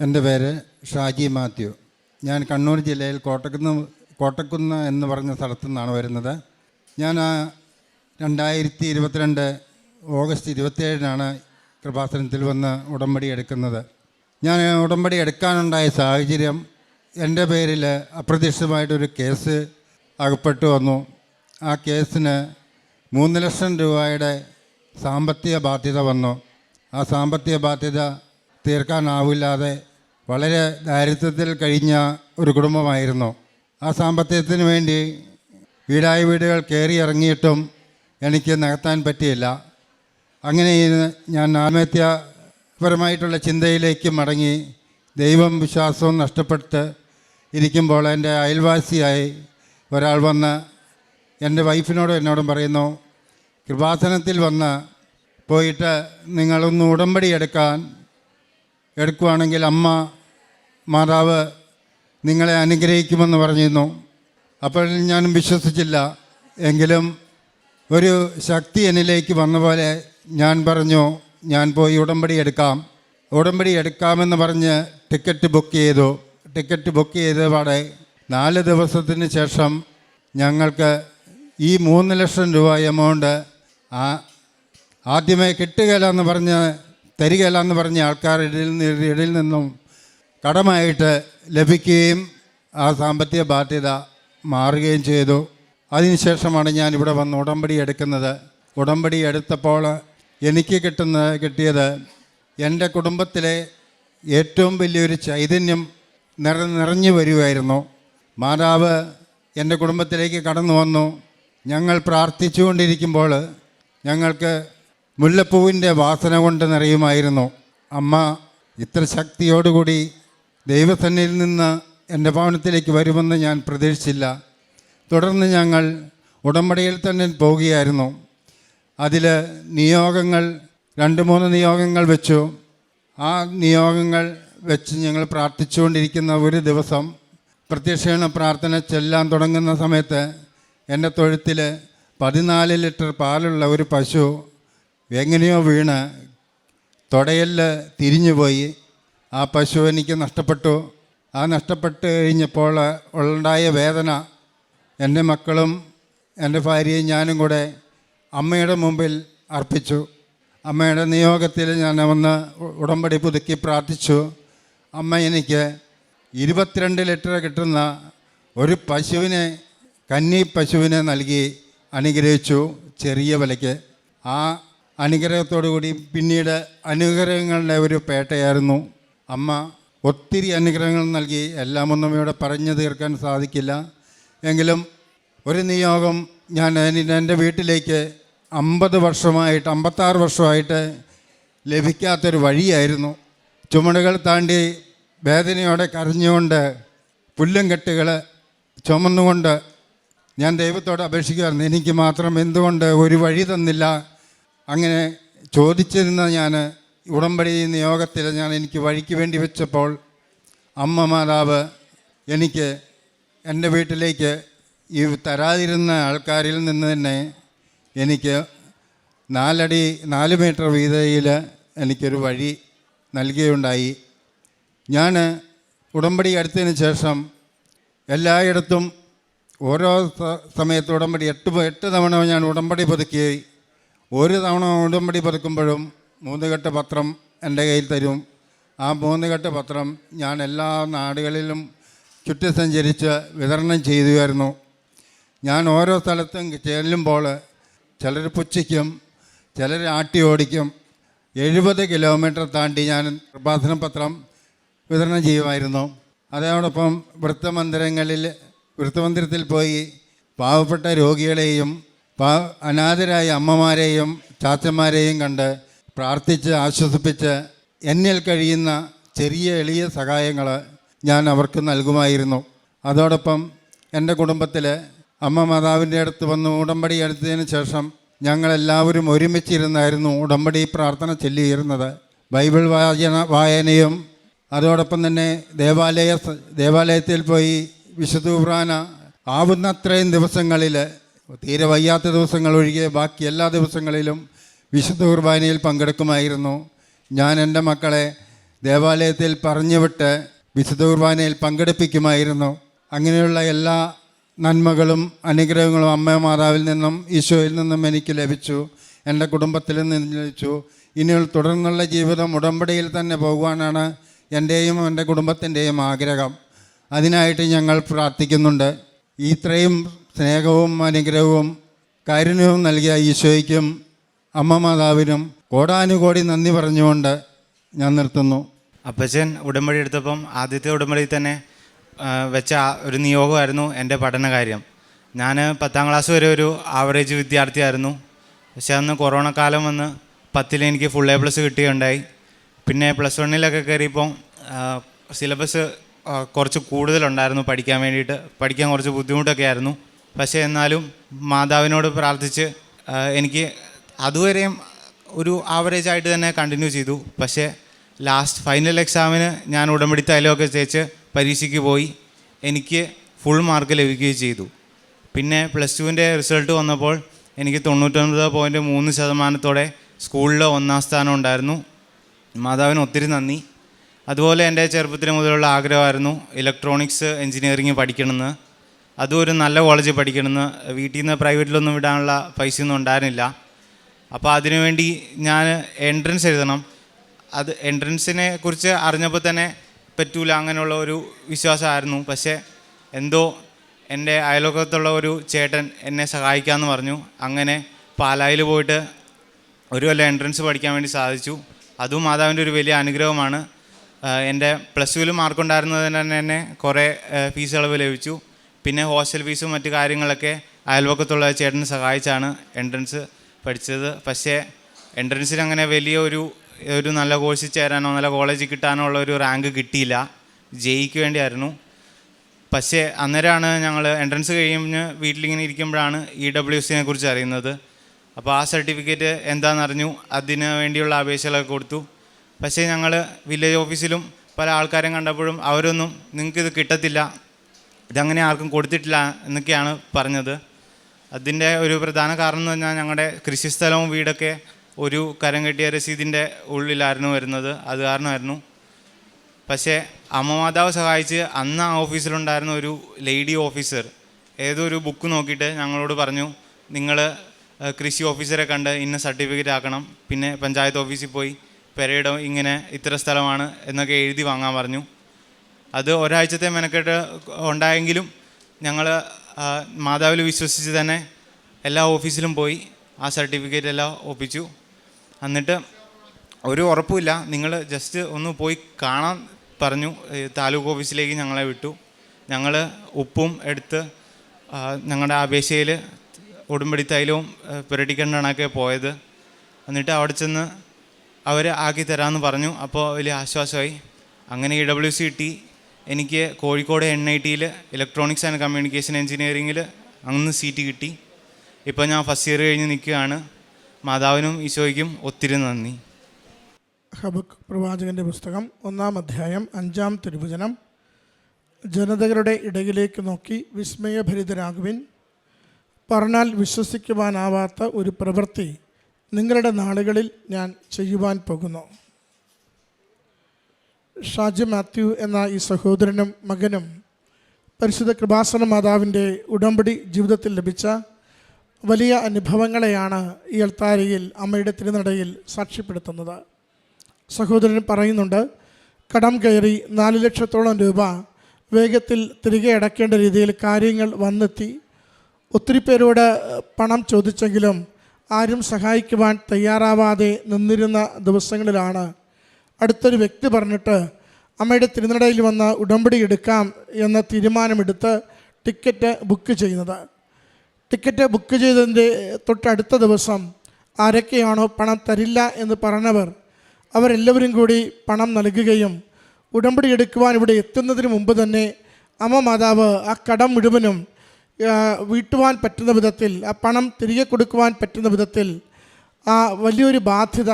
എന്റെ പേര് ഷാജി മാത്യു. ഞാൻ കണ്ണൂർ ജില്ലയിൽ കോട്ടക്കുന്ന് കോട്ടക്കുന്ന് എന്ന് പറഞ്ഞ സ്ഥലത്തു നിന്നാണ് വരുന്നത്. ഞാൻ രണ്ടായിരത്തി ഇരുപത്തിരണ്ട് ഓഗസ്റ്റ് ഇരുപത്തിയേഴിനാണ് കൃപാസനത്തിൽ വന്ന് ഉടമ്പടി എടുക്കുന്നത്. ഞാൻ ഉടമ്പടി എടുക്കാനുണ്ടായ സാഹചര്യം എന്റെ പേരിൽ അപ്രതീക്ഷിതമായിട്ടൊരു കേസ് അകപ്പെട്ടു വന്നു. ആ കേസിന് മൂന്ന് ലക്ഷം രൂപയുടെ സാമ്പത്തിക ബാധ്യത വന്നു. ആ സാമ്പത്തിക ബാധ്യത തീർക്കാനാവില്ലാതെ വളരെ ദാരിദ്ര്യത്തിൽ കഴിഞ്ഞ ഒരു കുടുംബമായിരുന്നു. ആ സാമ്പത്തികത്തിന് വേണ്ടി വീടായ വീടുകൾ കയറി ഇറങ്ങിയിട്ടും എനിക്ക് നികത്താൻ പറ്റിയില്ല. അങ്ങനെ ഞാൻ ആത്മഹത്യാപരമായിട്ടുള്ള ചിന്തയിലേക്ക് മടങ്ങി ദൈവം വിശ്വാസവും നഷ്ടപ്പെട്ട് ഇരിക്കുമ്പോൾ എന്റെ അയൽവാസിയായി ഒരാൾ വന്ന് എന്റെ വൈഫിനോടും എന്നോടും പറയുന്നു കൃപാസനത്തിൽ വന്ന് പോയിട്ട് നിങ്ങളൊന്ന് ഉടമ്പടി എടുക്കാൻ എടുക്കുവാണെങ്കിൽ അമ്മ മാതാവ് നിങ്ങളെ അനുഗ്രഹിക്കുമെന്ന് പറഞ്ഞിരുന്നു. അപ്പോൾ ഞാൻ വിശ്വസിച്ചില്ല. എങ്കിലും ഒരു ശക്തി എന്നിലേക്ക് വന്ന പോലെ ഞാൻ പറഞ്ഞു ഞാൻ പോയി ഉടമ്പടി എടുക്കാം. ഉടമ്പടി എടുക്കാമെന്ന് പറഞ്ഞ് ടിക്കറ്റ് ബുക്ക് ചെയ്തു. ടിക്കറ്റ് ബുക്ക് ചെയ്ത പാടെ നാല് ദിവസത്തിന് ശേഷം ഞങ്ങൾക്ക് ഈ മൂന്ന് ലക്ഷം രൂപ എമൗണ്ട് ആദ്യമേ കിട്ടുകയില്ല എന്ന് പറഞ്ഞ് തരികയില്ല എന്ന് പറഞ്ഞ ആൾക്കാരുടെ ഇടയിൽ നിന്നും കടമായിട്ട് ലഭിക്കുകയും ആ സാമ്പത്തിക ബാധ്യത മാറുകയും ചെയ്തു. അതിനുശേഷമാണ് ഞാൻ ഇവിടെ വന്ന് ഉടമ്പടി എടുക്കുന്നത്. ഉടമ്പടി എടുത്തപ്പോൾ എനിക്ക് കിട്ടുന്ന കിട്ടിയത് എന്റെ കുടുംബത്തിലെ ഏറ്റവും വലിയൊരു ചൈതന്യം നിറ നിറഞ്ഞു വരുമായിരുന്നു മാതാവ് എന്റെ കുടുംബത്തിലേക്ക് കടന്നു വന്നു. ഞങ്ങൾ പ്രാർത്ഥിച്ചുകൊണ്ടിരിക്കുമ്പോൾ ഞങ്ങൾക്ക് മുല്ലപ്പൂവിന്റെ വാസന കൊണ്ട് നിറയുമായിരുന്നു. അമ്മ ഇത്ര ശക്തിയോടുകൂടി ദൈവസന്നിധിയിൽ നിന്ന് എന്റെ ഭവനത്തിലേക്ക് വരുമെന്ന് ഞാൻ പ്രതീക്ഷിച്ചില്ല. തുടർന്ന് ഞങ്ങൾ ഉടമ്പടിയിൽ തന്നെ പോവുകയായിരുന്നു അതിൽ നിയോഗങ്ങൾ രണ്ട് മൂന്ന് നിയോഗങ്ങൾ വെച്ചു. ആ നിയോഗങ്ങൾ വെച്ച് ഞങ്ങൾ പ്രാർത്ഥിച്ചുകൊണ്ടിരിക്കുന്ന ഒരു ദിവസം പ്രത്യക്ഷീണ പ്രാർത്ഥന ചെല്ലാൻ തുടങ്ങുന്ന സമയത്ത് എന്റെ തൊഴുത്തിൽ പതിനാല് ലിറ്റർ പാലുള്ള ഒരു പശു എങ്ങനെയോ വീണ് തുടയിൽ തിരിഞ്ഞുപോയി. ആ പശു എനിക്ക് നഷ്ടപ്പെട്ടു. ആ നഷ്ടപ്പെട്ട് കഴിഞ്ഞപ്പോൾ ഉണ്ടായ വേദന എന്റെ മക്കളും എന്റെ ഭാര്യയും ഞാനും കൂടെ അമ്മയുടെ മുമ്പിൽ അർപ്പിച്ചു. അമ്മയുടെ നിയോഗത്തിൽ ഞാൻ ഒന്ന് ഉടമ്പടി പുതുക്കി പ്രാർത്ഥിച്ചു. അമ്മ എനിക്ക് ഇരുപത്തിരണ്ട് ലിറ്റർ കിട്ടുന്ന ഒരു പശുവിനെ കന്നി പശുവിനെ നൽകി അനുഗ്രഹിച്ചു ചെറിയ വിലയ്ക്ക്. ആ അനുഗ്രഹത്തോടു കൂടി പിന്നീട് അനുഗ്രഹങ്ങളുടെ ഒരു പേട്ടയായിരുന്നു. അമ്മ ഒത്തിരി അനുഗ്രഹങ്ങൾ നൽകി എല്ലാം ഒന്നും ഇവിടെ പറഞ്ഞു തീർക്കാൻ സാധിക്കില്ല. എങ്കിലും ഒരു നിയോഗം ഞാൻ എന്റെ വീട്ടിലേക്ക് അമ്പത് വർഷമായിട്ട് അമ്പത്താറ് വർഷമായിട്ട് ലഭിക്കാത്തൊരു വഴിയായിരുന്നു. ചുമടുകൾ താണ്ടി വേദനയോടെ കരഞ്ഞുകൊണ്ട് പുല്ലും കെട്ടുകൾ ചുമന്നുകൊണ്ട് ഞാൻ ദൈവത്തോട് അപേക്ഷിക്കുമായിരുന്നു എനിക്ക് മാത്രം എന്തുകൊണ്ട് ഒരു വഴി തന്നില്ല? അങ്ങനെ ചോദിച്ചിരുന്ന ഞാൻ ഉടമ്പടി യോഗത്തിൽ ഞാൻ എനിക്ക് വഴിക്ക് വേണ്ടി വെച്ചപ്പോൾ അമ്മ മാതാവ് എനിക്ക് എന്റെ വീട്ടിലേക്ക് ഈ തരാതിരുന്ന ആൾക്കാരിൽ നിന്ന് തന്നെ എനിക്ക് നാലടി നാല് മീറ്റർ വീതയിൽ എനിക്കൊരു വഴി നൽകുകയുണ്ടായി ഞാൻ ഉടമ്പടി എടുത്തതിന് ശേഷം എല്ലായിടത്തും ഓരോ സമയത്ത് ഉടമ്പടി എട്ട് എട്ട് തവണ ഞാൻ ഉടമ്പടി പുതുക്കി. ഒരു തവണ ഉടമ്പടി പുതുക്കുമ്പോഴും മൂന്ന് കെട്ട് പത്രം എന്റെ കയ്യിൽ തരും. ആ മൂന്ന് കെട്ട് പത്രം ഞാൻ എല്ലാ നാടുകളിലും ചുറ്റി സഞ്ചരിച്ച് വിതരണം ചെയ്യുമായിരുന്നു ഞാൻ ഓരോ സ്ഥലത്തും ചെല്ലുമ്പോൾ ചിലർ പുച്ഛിക്കും ചിലർ ആട്ടി ഓടിക്കും. എഴുപത് കിലോമീറ്റർ താണ്ടി ഞാൻ പ്രഭാഷണ പത്രം വിതരണം ചെയ്യുമായിരുന്നു. അതോടൊപ്പം വൃത്തമന്ദിരങ്ങളിൽ വൃത്തമന്ദിരത്തിൽ പോയി പാവപ്പെട്ട രോഗികളെയും പാ അനാഥരായ അമ്മമാരെയും ചാച്ചന്മാരെയും കണ്ട് പ്രാർത്ഥിച്ച് ആശ്വസിപ്പിച്ച് എന്നിൽ കഴിയുന്ന ചെറിയ എളിയ സഹായങ്ങൾ ഞാൻ അവർക്ക് നൽകുമായിരുന്നു. അതോടൊപ്പം എന്റെ കുടുംബത്തിൽ അമ്മ മാതാവിന്റെ അടുത്ത് വന്ന് ഉടമ്പടി എടുത്തതിന് ശേഷം ഞങ്ങളെല്ലാവരും ഒരുമിച്ചിരുന്നായിരുന്നു ഉടമ്പടി പ്രാർത്ഥന ചൊല്ലിയിരുന്നത്. ബൈബിൾ വായന വായനയും അതോടൊപ്പം തന്നെ ദേവാലയ ദേവാലയത്തിൽ പോയി വിശുദ്ധ കുർബാന ആവുന്നത്രയും ദിവസങ്ങളിൽ തീരെ വയ്യാത്ത ദിവസങ്ങൾ ഒഴികെ ബാക്കി എല്ലാ ദിവസങ്ങളിലും വിശുദ്ധ കുർബാനയിൽ പങ്കെടുക്കുമായിരുന്നു. ഞാൻ എന്റെ മക്കളെ ദേവാലയത്തിൽ പറഞ്ഞുവിട്ട് വിശുദ്ധ കുർബാനയിൽ പങ്കെടുപ്പിക്കുമായിരുന്നു. അങ്ങനെയുള്ള എല്ലാ നന്മകളും അനുഗ്രഹങ്ങളും അമ്മ മാതാവിൽ നിന്നും ഈശോയിൽ നിന്നും എനിക്ക് ലഭിച്ചു. എന്റെ കുടുംബത്തിൽ നിന്ന് ലഭിച്ചു. ഇനി തുടർന്നുള്ള ജീവിതം ഉടമ്പടിയിൽ തന്നെ പോകുവാനാണ് എന്റെയും എന്റെ കുടുംബത്തിന്റെയും ആഗ്രഹം. അതിനായിട്ട് ഞങ്ങൾ പ്രാർത്ഥിക്കുന്നുണ്ട്. ഇത്രയും സ്നേഹവും അനുഗ്രഹവും കാരുണ്യവും നൽകിയ ഈശോയ്ക്കും അമ്മ മാതാവിനും കോടാനുകോടി നന്ദി പറഞ്ഞുകൊണ്ട് ഞാൻ നിർത്തുന്നു. അപ്പച്ചൻ ഉടമ്പടി എടുത്തപ്പം ആദ്യത്തെ ഉടമ്പടിയിൽ തന്നെ വെച്ച ഒരു നിയോഗമായിരുന്നു എന്റെ പഠനകാര്യം. ഞാൻ പത്താം ക്ലാസ് വരെ ഒരു ആവറേജ് വിദ്യാർത്ഥിയായിരുന്നു. പക്ഷെ അന്ന് കൊറോണ കാലം വന്ന് പത്തിൽ എനിക്ക് ഫുൾ എ പ്ലസ് കിട്ടുകയുണ്ടായി. പിന്നെ പ്ലസ് വണ്ണിലൊക്കെ കയറിയപ്പോൾ സിലബസ് കുറച്ച് കൂടുതലുണ്ടായിരുന്നു പഠിക്കാൻ വേണ്ടിയിട്ട്. പഠിക്കാൻ കുറച്ച് ബുദ്ധിമുട്ടൊക്കെ ആയിരുന്നു. പക്ഷേ എന്നാലും മാതാവിനോട് പ്രാർത്ഥിച്ച് എനിക്ക് അതുവരെയും ഒരു ആവറേജ് ആയിട്ട് തന്നെ കണ്ടിന്യൂ ചെയ്തു. പക്ഷേ ലാസ്റ്റ് ഫൈനൽ എക്സാമിന് ഞാൻ ഉടമ്പടി തൈലമൊക്കെ തേച്ച് പരീക്ഷയ്ക്ക് പോയി. എനിക്ക് ഫുൾ മാർക്ക് ലഭിക്കുകയും ചെയ്തു. പിന്നെ പ്ലസ് ടുവിന്റെ റിസൾട്ട് വന്നപ്പോൾ എനിക്ക് തൊണ്ണൂറ്റൊൻപത് പോയിന്റ് മൂന്ന് ശതമാനത്തോടെ സ്കൂളിൽ ഒന്നാം സ്ഥാനം ഉണ്ടായിരുന്നു. മാതാവിന് ഒത്തിരി നന്ദി. അതുപോലെ എന്റെ ചെറുപ്പത്തിന് മുതലുള്ള ആഗ്രഹമായിരുന്നു ഇലക്ട്രോണിക്സ് എഞ്ചിനീയറിംഗ് പഠിക്കണമെന്ന്. അതും ഒരു നല്ല കോളേജിൽ പഠിക്കണമെന്ന്. വീട്ടിൽ നിന്ന് പ്രൈവറ്റിലൊന്നും വിടാനുള്ള പൈസയൊന്നും ഉണ്ടായിരുന്നില്ല. അപ്പോൾ അതിനുവേണ്ടി ഞാൻ എൻട്രൻസ് എഴുതണം. അത് എൻട്രൻസിനെ കുറിച്ച് അറിഞ്ഞപ്പോൾ തന്നെ പറ്റൂല അങ്ങനെയുള്ള ഒരു വിശ്വാസമായിരുന്നു. പക്ഷേ എന്തോ എന്റെ അയലോകത്തുള്ള ഒരു ചേട്ടൻ എന്നെ സഹായിക്കാമെന്ന് പറഞ്ഞു. അങ്ങനെ പാലായിൽ പോയിട്ട് ഒരു വല്ല എൻട്രൻസ് പഠിക്കാൻ വേണ്ടി സാധിച്ചു. അതും മാതാവിന്റെ ഒരു വലിയ അനുഗ്രഹമാണ്. എന്റെ പ്ലസ് ടുവിൽ മാർക്കുണ്ടായിരുന്നതിന് തന്നെ തന്നെ കുറേ ഫീസ് ഇളവ് ലഭിച്ചു. പിന്നെ ഹോസ്റ്റൽ ഫീസും മറ്റു കാര്യങ്ങളൊക്കെ അയൽവക്കത്തുള്ള ചേട്ടന് സഹായിച്ചാണ് എൻട്രൻസ് പഠിച്ചത്. പക്ഷേ എൻട്രൻസിൽ അങ്ങനെ വലിയ ഒരു ഒരു നല്ല കോഴ്സിൽ ചേരാനോ നല്ല കോളേജിൽ കിട്ടാനോ ഉള്ള ഒരു റാങ്ക് കിട്ടിയില്ല. ജയിക്ക് വേണ്ടിയായിരുന്നു. പക്ഷേ അന്നേരമാണ് ഞങ്ങൾ എൻട്രൻസ് കഴിഞ്ഞ് വീട്ടിലിങ്ങനെ ഇരിക്കുമ്പോഴാണ് ഇ ഡബ്ല്യു സിനെ കുറിച്ച് അറിയുന്നത്. അപ്പോൾ ആ സർട്ടിഫിക്കറ്റ് എന്താണെന്നറിഞ്ഞു അതിന് വേണ്ടിയുള്ള അപേക്ഷകളൊക്കെ കൊടുത്തു. പക്ഷേ ഞങ്ങൾ വില്ലേജ് ഓഫീസിലും പല ആൾക്കാരും കണ്ടപ്പോഴും അവരൊന്നും നിങ്ങൾക്ക് ഇത് കിട്ടത്തില്ല. ഇതങ്ങനെ ആർക്കും കൊടുത്തിട്ടില്ല എന്നൊക്കെയാണ് പറഞ്ഞത്. അതിന്റെ ഒരു പ്രധാന കാരണം എന്ന് പറഞ്ഞാൽ ഞങ്ങളുടെ കൃഷിസ്ഥലവും വീടൊക്കെ ഒരു കരം കെട്ടിയ രസീതിന്റെ ഉള്ളിലായിരുന്നു വരുന്നത്. അത് കാരണമായിരുന്നു. പക്ഷേ അമ്മ മാതാവ് സഹായിച്ച് അന്ന് ആ ഓഫീസിലുണ്ടായിരുന്ന ഒരു ലേഡി ഓഫീസർ ഏതോ ഒരു ബുക്ക് നോക്കിയിട്ട് ഞങ്ങളോട് പറഞ്ഞു നിങ്ങൾ കൃഷി ഓഫീസറെ കണ്ട് ഇന്ന സർട്ടിഫിക്കറ്റ് ആക്കണം. പിന്നെ പഞ്ചായത്ത് ഓഫീസിൽ പോയി പെരയിടം ഇങ്ങനെ ഇത്ര സ്ഥലമാണ് എന്നൊക്കെ എഴുതി വാങ്ങാൻ പറഞ്ഞു. അത് ഒരാഴ്ചത്തെ മെനക്കെട്ട് ഉണ്ടായെങ്കിലും ഞങ്ങൾ മാതാവിൽ വിശ്വസിച്ച് തന്നെ എല്ലാ ഓഫീസിലും പോയി ആ സർട്ടിഫിക്കറ്റ് എല്ലാം ഒപ്പിച്ചു. എന്നിട്ട് ഒരു ഉറപ്പുമില്ല. നിങ്ങൾ ജസ്റ്റ് ഒന്ന് പോയി കാണാൻ പറഞ്ഞു. താലൂക്ക് ഓഫീസിലേക്ക് ഞങ്ങളെ വിട്ടു. ഞങ്ങൾ ഉപ്പും എടുത്ത് ഞങ്ങളുടെ അപേക്ഷയിൽ ഉടുമ്പടി തൈലവും പുരട്ടിക്കണ്ടാണൊക്കെ പോയത്. എന്നിട്ട് അവിടെ ചെന്ന് അവർ ആക്കി തരാമെന്ന് പറഞ്ഞു. അപ്പോൾ വലിയ ആശ്വാസമായി. അങ്ങനെ ഇ ഡബ്ല്യു സി കിട്ടി. എനിക്ക് കോഴിക്കോട് എൻ ഐ ടിയിൽ ഇലക്ട്രോണിക്സ് ആൻഡ് കമ്മ്യൂണിക്കേഷൻ എഞ്ചിനീയറിങ്ങിൽ അന്ന് സീറ്റ് കിട്ടി. ഇപ്പോൾ ഞാൻ ഫസ്റ്റ് ഇയർ കഴിഞ്ഞ് നിൽക്കുകയാണ്. മാതാവിനും ഈശോയ്ക്കും ഒത്തിരി നന്ദി. ഹബക് പ്രവാചകന്റെ പുസ്തകം ഒന്നാം അധ്യായം അഞ്ചാം തിരുവചനം. ജനതകളുടെ ഇടയിലേക്ക് നോക്കി വിസ്മയഭരിതരാകുവിൻ. പറഞ്ഞാൽ വിശ്വസിക്കുവാനാവാത്ത ഒരു പ്രവൃത്തി നിങ്ങളുടെ നാളുകളിൽ ഞാൻ ചെയ്യുവാൻ പോകുന്നു. ഷാജി മാത്യു എന്ന ഈ സഹോദരനും മകനും പരിശുദ്ധ കൃപാസന മാതാവിന്റെ ഉടമ്പടി ജീവിതത്തിൽ ലഭിച്ച വലിയ അനുഭവങ്ങളെയാണ് ഈ എൽത്താരയിൽ അമ്മയുടെ തിരുനടയിൽ സാക്ഷ്യപ്പെടുത്തുന്നത്. സഹോദരൻ പറയുന്നുണ്ട് കടം കയറി നാല് ലക്ഷത്തോളം രൂപ വേഗത്തിൽ തിരികെ അടയ്ക്കേണ്ട രീതിയിൽ കാര്യങ്ങൾ വന്നെത്തി. ഒത്തിരി പേരോട് പണം ചോദിച്ചെങ്കിലും ആരും സഹായിക്കുവാൻ തയ്യാറാവാതെ നിന്നിരുന്ന ദിവസങ്ങളിലാണ് അടുത്തൊരു വ്യക്തി പറഞ്ഞിട്ട് അമ്മയുടെ തിരുനടയിൽ വന്ന് ഉടമ്പടി എടുക്കാം എന്ന തീരുമാനമെടുത്ത് ടിക്കറ്റ് ബുക്ക് ചെയ്യുന്നത്. ടിക്കറ്റ് ബുക്ക് ചെയ്തതിന്റെ തൊട്ടടുത്ത ദിവസം ആരൊക്കെയാണോ പണം തരില്ല എന്ന് പറഞ്ഞവർ അവരെല്ലാവരും കൂടി പണം നൽകുകയും ഉടമ്പടി എടുക്കുവാൻ ഇവിടെ എത്തുന്നതിന് മുമ്പ് തന്നെ അമ്മ മാതാവ് ആ കടം മുഴുവനും വീട്ടുവാൻ പറ്റുന്ന വിധത്തിൽ ആ പണം തിരികെ കൊടുക്കുവാൻ പറ്റുന്ന വിധത്തിൽ ആ വലിയൊരു ബാധ്യത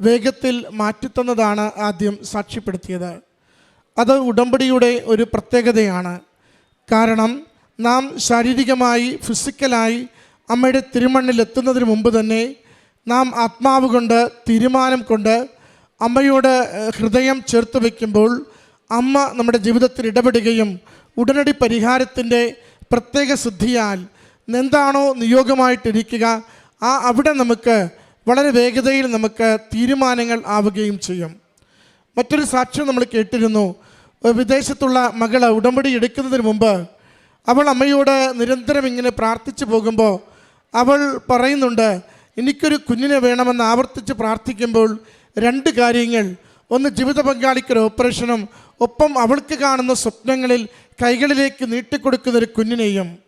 വേഗത്തിൽ മാറ്റിത്തന്നതാണ് ആദ്യം സാക്ഷ്യപ്പെടുത്തിയത്. അത് ഉടമ്പടിയുടെ ഒരു പ്രത്യേകതയാണ്. കാരണം നാം ശാരീരികമായി ഫിസിക്കലായി അമ്മയുടെ തിരുമണ്ണിൽ എത്തുന്നതിന് മുമ്പ് തന്നെ നാം ആത്മാവ് കൊണ്ട് തീരുമാനം കൊണ്ട് അമ്മയോട് ഹൃദയം ചേർത്ത് വയ്ക്കുമ്പോൾ അമ്മ നമ്മുടെ ജീവിതത്തിൽ ഇടപെടുകയും ഉടനടി പരിഹാരത്തിന്റെ പ്രത്യേക സിദ്ധിയാൽ എന്താണോ നിയോഗമായിട്ടിരിക്കുക ആ അവിടെ നമുക്ക് വളരെ വേഗതയിൽ നമുക്ക് തീരുമാനങ്ങൾ ആവുകയും ചെയ്യും. മറ്റൊരു സാക്ഷ്യം നമ്മൾ കേട്ടിരുന്നു. വിദേശത്തുള്ള മകൾ ഉടമ്പടി എടുക്കുന്നതിന് മുമ്പ് അവൾ അമ്മയോട് നിരന്തരം ഇങ്ങനെ പ്രാർത്ഥിച്ചു പോകുമ്പോൾ അവൾ പറയുന്നുണ്ട് എനിക്കൊരു കുഞ്ഞിനെ വേണമെന്ന് ആവർത്തിച്ച് പ്രാർത്ഥിക്കുമ്പോൾ രണ്ട് കാര്യങ്ങൾ. ഒന്ന് ജീവിത പങ്കാളിക്കൊരു ഓപ്പറേഷനും ഒപ്പം അവൾക്ക് കാണുന്ന സ്വപ്നങ്ങളിൽ കൈകളിലേക്ക് നീട്ടിക്കൊടുക്കുന്നൊരു കുഞ്ഞിനെയും.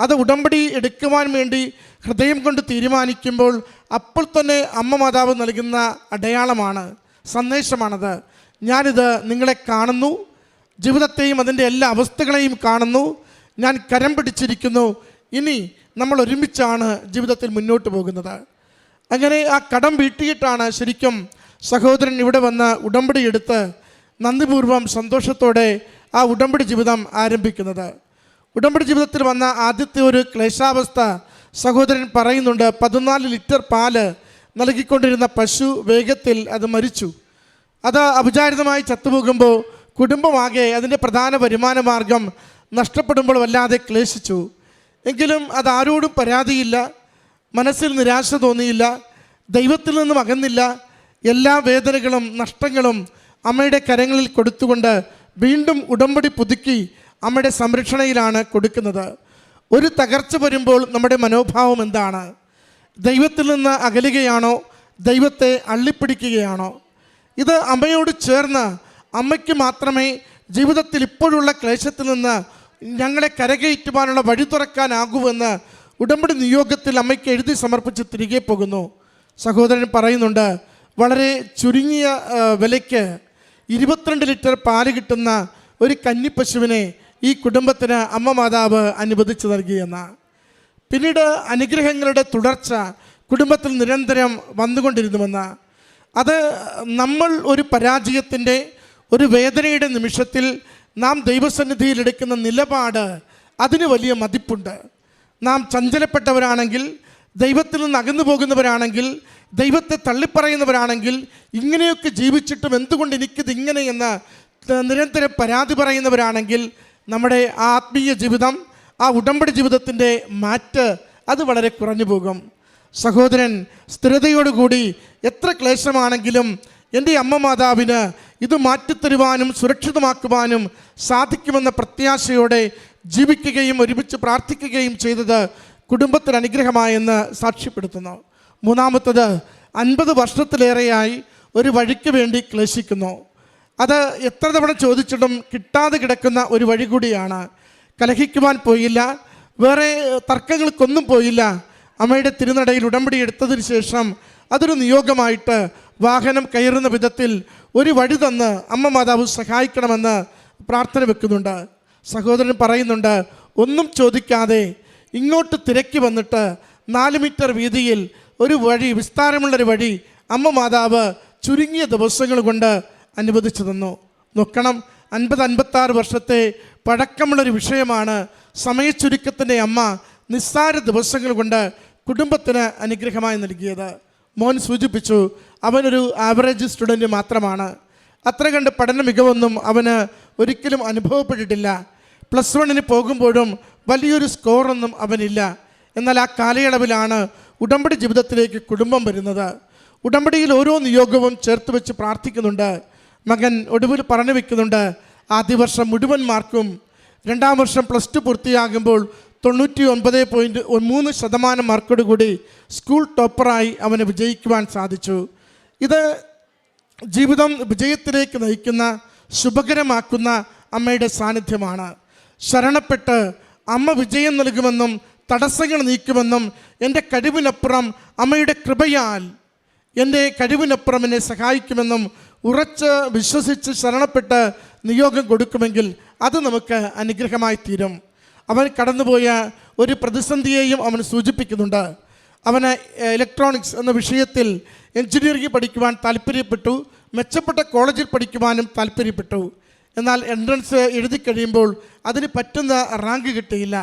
അത് ഉടമ്പടി എടുക്കുവാൻ വേണ്ടി ഹൃദയം കൊണ്ട് തീരുമാനിക്കുമ്പോൾ അപ്പോൾ തന്നെ അമ്മ മാതാവ് നൽകുന്ന അടയാളമാണ് സന്ദേശമാണത്. ഞാനിത് നിങ്ങളെ കാണുന്നു ജീവിതത്തെയും അതിന്റെ എല്ലാ അവസ്ഥകളെയും കാണുന്നു ഞാൻ കരം പിടിച്ചിരിക്കുന്നു. ഇനി നമ്മൾ ഒരുമിച്ചാണ് ജീവിതത്തിൽ മുന്നോട്ട് പോകുന്നത്. അങ്ങനെ ആ കടം വീട്ടിയിട്ടാണ് ശരിക്കും സഹോദരൻ ഇവിടെ വന്ന് ഉടമ്പടി എടുത്ത് നന്ദിപൂർവം സന്തോഷത്തോടെ ആ ഉടമ്പടി ജീവിതം ആരംഭിക്കുന്നത്. ഉടമ്പടി ജീവിതത്തിൽ വന്ന ആദ്യത്തെ ഒരു ക്ലേശാവസ്ഥ സഹോദരൻ പറയുന്നുണ്ട് പതിനാല് ലിറ്റർ പാൽ നൽകിക്കൊണ്ടിരുന്ന പശു വേഗത്തിൽ അത് മരിച്ചു. അത് അപചാരിതമായി ചത്തുപോകുമ്പോൾ കുടുംബമാകെ അതിന്റെ പ്രധാന വരുമാന മാർഗം നഷ്ടപ്പെടുമ്പോൾ വല്ലാതെ ക്ലേശിച്ചു. എങ്കിലും അതാരോടും പരാതിയില്ല മനസ്സിൽ നിരാശ തോന്നിയില്ല ദൈവത്തിൽ നിന്നും അകന്നില്ല എല്ലാ വേദനകളും നഷ്ടങ്ങളും അമ്മയുടെ കരങ്ങളിൽ കൊടുത്തുകൊണ്ട് വീണ്ടും ഉടമ്പടി പുതുക്കി അമ്മയുടെ സംരക്ഷണയിലാണ് കൊടുക്കുന്നത്. ഒരു തകർച്ച വരുമ്പോൾ നമ്മുടെ മനോഭാവം എന്താണ്? ദൈവത്തിൽ നിന്ന് അകലുകയാണോ? ദൈവത്തെ അള്ളിപ്പിടിക്കുകയാണോ? ഇത് അമ്മയോട് ചേർന്ന് അമ്മയ്ക്ക് മാത്രമേ ജീവിതത്തിൽ ഇപ്പോഴുള്ള ക്ലേശത്തിൽ നിന്ന് ഞങ്ങളെ കരകയറ്റുവാനുള്ള വഴി തുറക്കാനാകുമെന്ന് ഉടമ്പടി നിയോഗത്തിൽ അമ്മയ്ക്ക് എഴുതി സമർപ്പിച്ച് തിരികെ പോകുന്നു. സഹോദരൻ പറയുന്നുണ്ട് വളരെ ചുരുങ്ങിയ വിലയ്ക്ക് ഇരുപത്തിരണ്ട് ലിറ്റർ പാൽ കിട്ടുന്ന ഒരു കന്നിപ്പശുവിനെ ഈ കുടുംബത്തിന് അമ്മ മാതാവ് അനുവദിച്ചു നൽകിയെന്ന് പിന്നീട് അനുഗ്രഹങ്ങളുടെ തുടർച്ച കുടുംബത്തിൽ നിരന്തരം വന്നുകൊണ്ടിരുന്നുവെന്ന്. അത് നമ്മൾ ഒരു പരാജയത്തിന്റെ ഒരു വേദനയുടെ നിമിഷത്തിൽ നാം ദൈവസന്നിധിയിൽ എടുക്കുന്ന നിലപാട് അതിന് വലിയ മതിപ്പുണ്ട്. നാം ചഞ്ചലപ്പെട്ടവരാണെങ്കിൽ ദൈവത്തിൽ നിന്ന് അകന്നു പോകുന്നവരാണെങ്കിൽ ദൈവത്തെ തള്ളിപ്പറയുന്നവരാണെങ്കിൽ ഇങ്ങനെയൊക്കെ ജീവിച്ചിട്ടും എന്തുകൊണ്ട് എനിക്കിത് ഇങ്ങനെ എന്ന് നിരന്തരം പരാതി പറയുന്നവരാണെങ്കിൽ നമ്മുടെ ആത്മീയ ജീവിതം ആ ഉടമ്പടി ജീവിതത്തിന്റെ മാറ്റ് അത് വളരെ കുറഞ്ഞു പോകും. സഹോദരൻ സ്ഥിരതയോടുകൂടി എത്ര ക്ലേശമാണെങ്കിലും എന്റെ അമ്മ മാതാവിന് ഇത് മാറ്റിത്തരുവാനും സുരക്ഷിതമാക്കുവാനും സാധിക്കുമെന്ന പ്രത്യാശയോടെ ജീവിക്കുകയും ഒരുമിച്ച് പ്രാർത്ഥിക്കുകയും ചെയ്തത് കുടുംബത്തിന് അനുഗ്രഹമായെന്ന് സാക്ഷ്യപ്പെടുത്തുന്നു. മൂന്നാമത്തത് അൻപത് വർഷത്തിലേറെയായി ഒരു വഴിക്ക് വേണ്ടി ക്ലേശിക്കുന്നു. അത് എത്ര തവണ ചോദിച്ചിട്ടും കിട്ടാതെ കിടക്കുന്ന ഒരു വഴി കൂടിയാണ്. കലഹിക്കുവാൻ പോയില്ല. വേറെ തർക്കങ്ങൾക്കൊന്നും പോയില്ല. അമ്മയുടെ തിരുനടയിൽ ഉടമ്പടി എടുത്തതിന് ശേഷം അതൊരു നിയോഗമായിട്ട് വാഹനം കയറുന്ന വിധത്തിൽ ഒരു വഴി തന്ന് അമ്മ മാതാവ് സഹായിക്കണമെന്ന് പ്രാർത്ഥന വെക്കുന്നുണ്ട്. സഹോദരൻ പറയുന്നുണ്ട് ഒന്നും ചോദിക്കാതെ ഇങ്ങോട്ട് തിരക്കി വന്നിട്ട് നാല് മീറ്റർ വീതിയിൽ ഒരു വഴി വിസ്താരമുള്ളൊരു വഴി അമ്മ മാതാവ് ചുരുങ്ങിയ ദിവസങ്ങൾ കൊണ്ട് അനുവദിച്ചു തന്നു. നോക്കണം അൻപത് അൻപത്താറ് വർഷത്തെ പഴക്കമുള്ളൊരു വിഷയമാണ് സമയച്ചുരുക്കത്തിന്റെ അമ്മ നിസ്സാര ദിവസങ്ങൾ കൊണ്ട് കുടുംബത്തിന് അനുഗ്രഹമായി നൽകിയത്. മോൻ സൂചിപ്പിച്ചു അവനൊരു ആവറേജ് സ്റ്റുഡന്റ് മാത്രമാണ്. അത്ര കണ്ട് പഠന മികവൊന്നും അവന് ഒരിക്കലും അനുഭവപ്പെട്ടിട്ടില്ല. പ്ലസ് വണ്ണിന് പോകുമ്പോഴും വലിയൊരു സ്കോറൊന്നും അവനില്ല. എന്നാൽ ആ കാലയളവിലാണ് ഉടമ്പടി ജീവിതത്തിലേക്ക് കുടുംബം വരുന്നത്. ഉടമ്പടിയിൽ ഓരോ നിയോഗവും ചേർത്ത് വെച്ച് പ്രാർത്ഥിക്കുന്നുണ്ട്. മകൻ ഒടുവിൽ പറഞ്ഞു വെക്കുന്നുണ്ട് ആദ്യ വർഷം മുഴുവൻ മാർക്കും രണ്ടാം വർഷം പ്ലസ് ടു പൂർത്തിയാകുമ്പോൾ തൊണ്ണൂറ്റി ഒൻപത് പോയിന്റ് മൂന്ന് ശതമാനം മാർക്കോട് കൂടി സ്കൂൾ ടോപ്പറായി അവന് വിജയിക്കുവാൻ സാധിച്ചു. ഇത് ജീവിതം വിജയത്തിലേക്ക് നയിക്കുന്ന ശുഭകരമാക്കുന്ന അമ്മയുടെ സാന്നിധ്യമാണ്. ശരണപ്പെട്ട് അമ്മ വിജയം നൽകുമെന്നും തടസ്സങ്ങൾ നീക്കുമെന്നും എന്റെ കഴിവിനപ്പുറം അമ്മയുടെ കൃപയാൽ എന്റെ കഴിവിനപ്പുറം എന്നെ സഹായിക്കുമെന്നും ഉറച്ച് വിശ്വസിച്ച് ശരണപ്പെട്ട് നിയോഗം കൊടുക്കുമെങ്കിൽ അത് നമുക്ക് അനുഗ്രഹമായി തീരും. അവൻ കടന്നുപോയ ഒരു പ്രതിസന്ധിയെയും അവൻ സൂചിപ്പിക്കുന്നുണ്ട്. അവന് ഇലക്ട്രോണിക്സ് എന്ന വിഷയത്തിൽ എഞ്ചിനീയറിംഗ് പഠിക്കുവാൻ താല്പര്യപ്പെട്ടു. മെച്ചപ്പെട്ട കോളേജിൽ പഠിക്കുവാനും താല്പര്യപ്പെട്ടു. എന്നാൽ എൻട്രൻസ് എഴുതി കഴിയുമ്പോൾ അതിന് പറ്റുന്ന റാങ്ക് കിട്ടിയില്ല.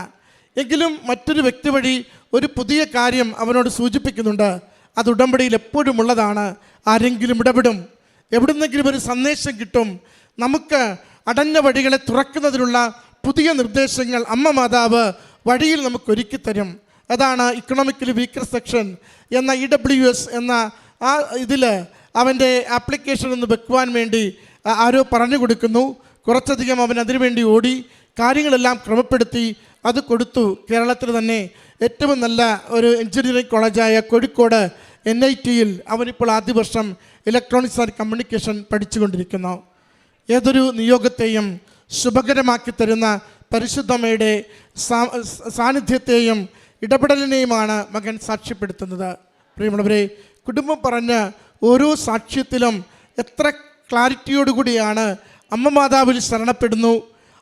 എങ്കിലും മറ്റൊരു വ്യക്തി വഴി ഒരു പുതിയ കാര്യം അവനോട് സൂചിപ്പിക്കുന്നുണ്ട്. അത് ഉടമ്പടിയിൽ എപ്പോഴും ഉള്ളതാണ്. ആരെങ്കിലും ഇടപെടും. എവിടുന്നെങ്കിലും ഒരു സന്ദേശം കിട്ടും. നമുക്ക് അടഞ്ഞ വഴികളെ തുറക്കുന്നതിനുള്ള പുതിയ നിർദ്ദേശങ്ങൾ അമ്മ മാതാവ് വഴിയിൽ നമുക്ക് ഒരുക്കി തരും. അതാണ് ഇക്കണോമിക്കലി വീക്കർ സെക്ഷൻ എന്ന ഇ ഡബ്ല്യു എസ് എന്ന ആ ഇതിൽ അവന്റെ ആപ്ലിക്കേഷൻ ഒന്ന് വെക്കുവാൻ വേണ്ടി ആരോ പറഞ്ഞു കൊടുക്കുന്നു. കുറച്ചധികം അവൻ അതിനുവേണ്ടി ഓടി. കാര്യങ്ങളെല്ലാം ക്രമപ്പെടുത്തി അത് കൊടുത്തു. കേരളത്തിൽ തന്നെ ഏറ്റവും നല്ല ഒരു എഞ്ചിനീയറിംഗ് കോളേജായ കോഴിക്കോട് എൻ ഐ ടിയിൽ അവനിപ്പോൾ ആദ്യ വർഷം ഇലക്ട്രോണിക്സ് ആൻഡ് കമ്മ്യൂണിക്കേഷൻ പഠിച്ചുകൊണ്ടിരിക്കുന്നു. ഏതൊരു നിയോഗത്തെയും ശുഭകരമാക്കി തരുന്ന പരിശുദ്ധമ്മയുടെ സാന്നിധ്യത്തെയും ഇടപെടലിനെയുമാണ് മകൻ സാക്ഷ്യപ്പെടുത്തുന്നത്. പ്രിയമുള്ളവരെ കുടുംബം പറഞ്ഞ് ഓരോ സാക്ഷ്യത്തിലും എത്ര ക്ലാരിറ്റിയോടുകൂടിയാണ് അമ്മ മാതാവിൽ ശരണപ്പെടുന്നു.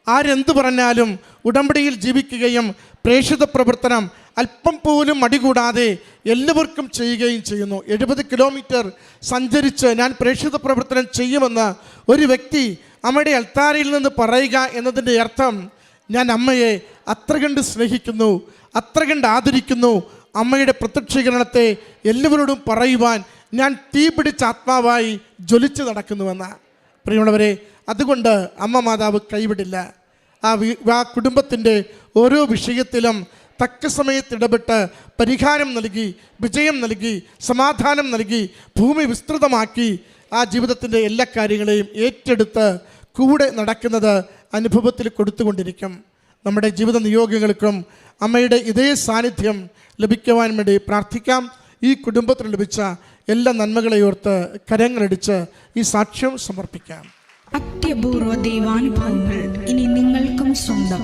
ആരെന്തു പറഞ്ഞാലും ഉടമ്പടിയിൽ ജീവിക്കുകയും പ്രേക്ഷിത പ്രവർത്തനം അല്പം പോലും മടി കൂടാതെ എല്ലാവർക്കും ചെയ്യുകയും ചെയ്യുന്നു. എഴുപത് കിലോമീറ്റർ സഞ്ചരിച്ച് ഞാൻ പ്രേക്ഷിത പ്രവർത്തനം ചെയ്യുമെന്ന് ഒരു വ്യക്തി അമ്മയുടെ അൽത്താരയിൽ നിന്ന് പറയുക എന്നതിന്റെ അർത്ഥം ഞാൻ അമ്മയെ അത്ര കണ്ട് സ്നേഹിക്കുന്നു അത്ര കണ്ട് ആദരിക്കുന്നു. അമ്മയുടെ പ്രത്യക്ഷീകരണത്തെ എല്ലാവരോടും പറയുവാൻ ഞാൻ തീ പിടിച്ച ആത്മാവായി ജ്വലിച്ചു നടക്കുന്നുവെന്ന്. പ്രിയമുള്ളവരെ അതുകൊണ്ട് അമ്മ മാതാവ് കൈവിടില്ല. ആ ആ കുടുംബത്തിന്റെ ഓരോ വിഷയത്തിലും തക്ക സമയത്ത് ഇടപെട്ട് പരിഹാരം നൽകി വിജയം നൽകി സമാധാനം നൽകി ഭൂമി വിസ്തൃതമാക്കി ആ ജീവിതത്തിന്റെ എല്ലാ കാര്യങ്ങളെയും ഏറ്റെടുത്ത് കൂടെ നടക്കുന്നത് അനുഭവത്തിൽ കൊടുത്തുകൊണ്ടിരിക്കും. നമ്മുടെ ജീവിത നിയോഗങ്ങൾക്കും അമ്മയുടെ ഇതേ സാന്നിധ്യം ലഭിക്കുവാൻ വേണ്ടി പ്രാർത്ഥിക്കാം. ഈ കുടുംബത്തിന് ലഭിച്ച എല്ലാ നന്മകളെയോർത്ത് കരങ്ങളടിച്ച് ഈ സാക്ഷ്യം സമർപ്പിക്കാം. അത്യപൂർവ ദൈവാനുഭവങ്ങൾ ഇനി നിങ്ങൾക്കും സ്വന്തം.